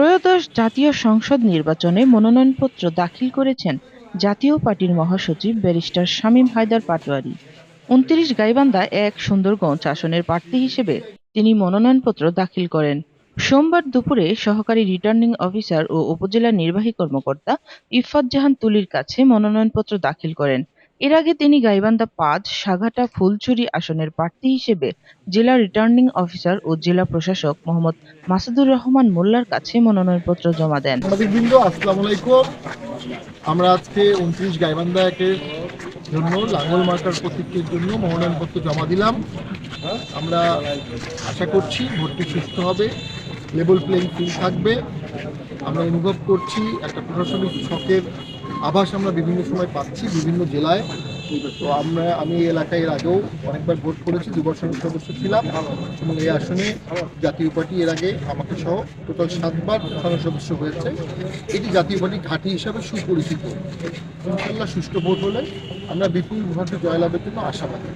ত্রয়োদশ জাতীয় সংসদ নির্বাচনে মনোনয়নপত্র দাখিল করেছেন জাতীয় পার্টির মহাসচিব ব্যারিস্টার শামীম হায়দার পাটোয়ারি। উনত্রিশ গাইবান্ধা এক সুন্দরগঞ্জ আসনের প্রার্থী হিসেবে তিনি মনোনয়নপত্র দাখিল করেন। সোমবার দুপুরে সহকারী রিটার্নিং অফিসার ও উপজেলা নির্বাহী কর্মকর্তা ইফাত জাহান তুলির কাছে মনোনয়নপত্র দাখিল করেন। এর আগে তিনি গাইবান্ধা পাঁচ সাঘাটা ফুলছড়ি আসনের প্রার্থী হিসেবে জেলা রিটার্নিং অফিসার ও জেলা প্রশাসক মোহাম্মদ মাসুদুর রহমান মোল্লার কাছে মনোনয়নপত্র জমা দেন। আমরা আজকে উনত্রিশ গাইবান্ধা একের জন্য, লাঙ্গল মার্কার প্রতীকের জন্য মনোনয়নপত্র জমা দিলাম। আমরা আশা করছি ভোটটি সুস্থ হবে লেভেল প্লেইং ফিল্ড থাকবে। আমরা অনুভব করছি একটা প্রশাসনিক ছকের আভাস আমরা বিভিন্ন সময় পাচ্ছি বিভিন্ন জেলায়। তো আমরা, আমি এই এলাকায় এর আগেও অনেকবার ভোট করেছি, দুবার সংসদ সদস্য ছিলাম। এবং এই আসনে জাতীয় পার্টি এর আগে আমাকে সহ টোটাল সাতবার সংসদ সদস্য হয়েছে। এটি জাতীয় পার্টি ঘাঁটি হিসাবে সুপরিচিত। ইনশাল্লাহ সুষ্ঠু ভোট হলে আমরা বিপুল ভোটে জয়লাভের জন্য আশাবাদী।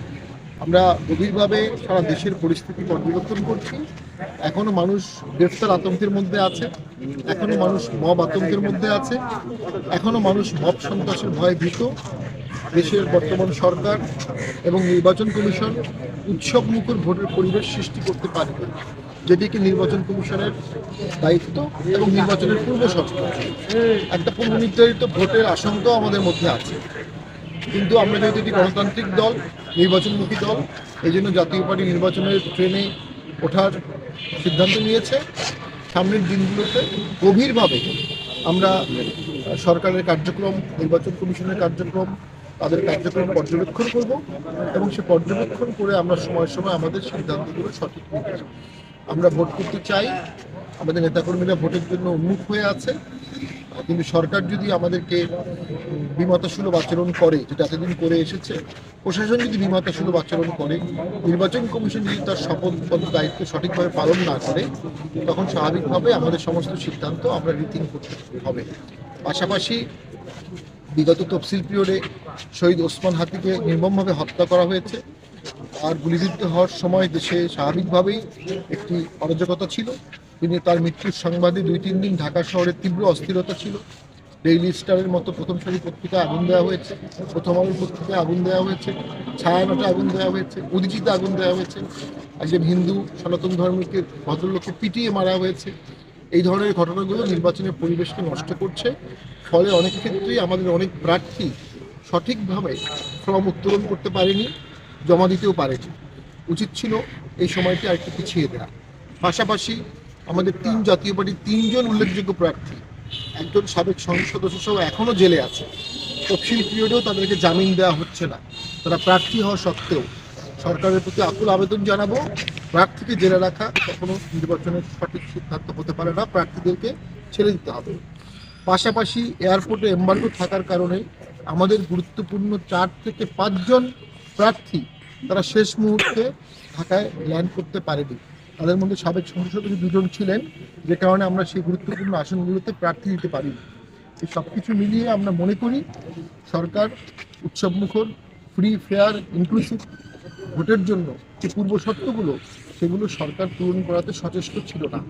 আমরা গভীরভাবে সারা দেশের পরিস্থিতি পর্যবেক্ষণ করছি। এখনও মানুষ গ্রেফতার আতঙ্কের মধ্যে আছে, এখনও মানুষ মব আতঙ্কের মধ্যে আছে, এখনও মানুষ মব সন্ত্রাসের ভয়ে ভীত। দেশের বর্তমান সরকার এবং নির্বাচন কমিশন উৎসব মুখর ভোটের পরিবেশ সৃষ্টি করতে পারবে যেটিকে নির্বাচন কমিশনের দায়িত্ব এবং নির্বাচনের পূর্ব শর্ত একটা পূর্ব নির্ধারিত ভোটের আশঙ্কাও আমাদের মধ্যে আছে। কিন্তু আমরা যেহেতু একটি গণতান্ত্রিক দল, নির্বাচনমুখী দল, এই জন্য জাতীয় পার্টি নির্বাচনের ট্রেনে ওঠার সিদ্ধান্ত নিয়েছে। সামনের দিনগুলোতে গভীরভাবে আমরা সরকারের কার্যক্রম, নির্বাচন কমিশনের কার্যক্রম, তাদের কার্যক্রম পর্যবেক্ষণ করব এবং সে পর্যবেক্ষণ করে আমরা সময় সময় আমাদের সিদ্ধান্তগুলো সঠিক নিতে আমরা ভোট করতে চাই। আমাদের নেতাকর্মীরা ভোটের জন্য উন্মুখ হয়ে আছে। কিন্তু সরকার যদি আমাদেরকে উম, বিমাতাসুলভ আচরণ করে যেটা এতদিন করে এসেছে প্রশাসন যদি বিমাতাসুলভ আচরণ করে নির্বাচন কমিশন যদি তার শপথবদ্ধ দায়িত্ব সঠিকভাবে পালন না করে তখন স্বাভাবিকভাবে আমাদের সমস্ত সিদ্ধান্ত আমরা রিথিং করতে হবে। পাশাপাশি বিগত তফসিল পিরিয়ডে শহীদ ওসমান হাতিকে নির্মমভাবে হত্যা করা হয়েছে। আর গুলিবিদ্ধ হওয়ার সময় দেশে স্বাভাবিকভাবেই একটি অরাজকতা ছিল। তিনি তার মৃত্যুর সংবাদে দুই তিন দিন ঢাকা শহরে তীব্র অস্থিরতা ছিল। ডেইলি স্টারের মতো প্রথম সারি পত্রিকায় আগুন দেওয়া হয়েছে, প্রথম আলোর পত্রিকায় আগুন দেওয়া হয়েছে, ছায়ানটা আগুন দেওয়া হয়েছে, উদিচিতে আগুন দেওয়া হয়েছে। একজন হিন্দু সনাতন ধর্মকে, ভদ্রলোককে পিটিয়ে মারা হয়েছে। এই ধরনের ঘটনাগুলো নির্বাচনের পরিবেশকে নষ্ট করছে। ফলে অনেক ক্ষেত্রেই আমাদের অনেক প্রার্থী সঠিকভাবে ফর্ম উত্তোলন করতে পারেনি, জমা দিতেও পারেনি। উচিত ছিল এই সময়টি আরেকটু পিছিয়ে দেওয়া পাশাপাশি আমাদের তিন জাতীয় পার্টির তিনজন উল্লেখযোগ্য প্রার্থী, একজন সাবেক সংসদ সদস্য সহ এখনও জেলে আছে। তফসিল পিরিয়ডেও তাদেরকে জামিন দেওয়া হচ্ছে না। তারা প্রার্থী হওয়া সত্ত্বেও সরকারের প্রতি আকুল আবেদন জানাব। প্রার্থীকে জেলে রাখা কখনো নির্বাচনের সঠিক সিদ্ধান্ত হতে পারে না। প্রার্থীদেরকে ছেড়ে দিতে হবে। পাশাপাশি এয়ারপোর্টে এম্বার্গো থাকার কারণে আমাদের গুরুত্বপূর্ণ চার থেকে পাঁচজন প্রার্থী তারা শেষ মুহূর্তে ঢাকায় ল্যান্ড করতে পারেনি। তাদের মধ্যে সাবেক সংসদ দুজন ছিলেন, যে কারণে আমরা সেই গুরুত্বপূর্ণ আসনগুলোতে প্রার্থী দিতে পারি এই সব কিছু মিলিয়ে আমরা মনে করি সরকার উৎসবমুখর ফ্রি ফেয়ার ইনক্লুসিভ ভোটের জন্য যে পূর্ব শর্তগুলো, সেগুলো সরকার পূরণ করাতে সচেষ্ট ছিল না।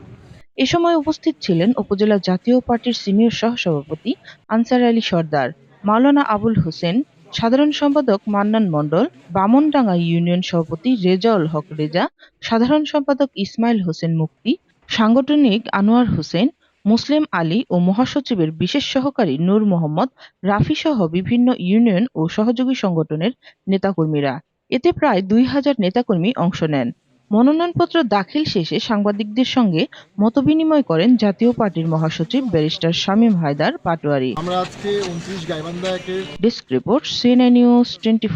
এ সময় উপস্থিত ছিলেন উপজেলা জাতীয় পার্টির সিনিয়র সহসভাপতি আনসার আলী সর্দার, মাওলানা আবুল হোসেন সাধারণ সম্পাদক মান্নান মণ্ডল, বামনডাঙ্গা ইউনিয়ন সভাপতি রেজাউল হক রেজা, সাধারণ সম্পাদক ইসমাইল হোসেন মুক্তি সাংগঠনিক আনোয়ার হোসেন, মুসলিম আলী ও মহাসচিবের বিশেষ সহকারী নূর মোহাম্মদ, রাফি সহ বিভিন্ন ইউনিয়ন ও সহযোগী সংগঠনের নেতাকর্মীরা। এতে প্রায় দুই হাজার নেতাকর্মী অংশ নেন। মনোনয়নপত্র দাখিল শেষে সাংবাদিকদের সঙ্গে মতবিনিময় করেন জাতীয় পার্টির মহাসচিব ব্যারিস্টার শামীম হায়দার পাটোয়ারি। আমরা আজকে উনত্রিশ গাইবান্ধা একের desk report CNA news twenty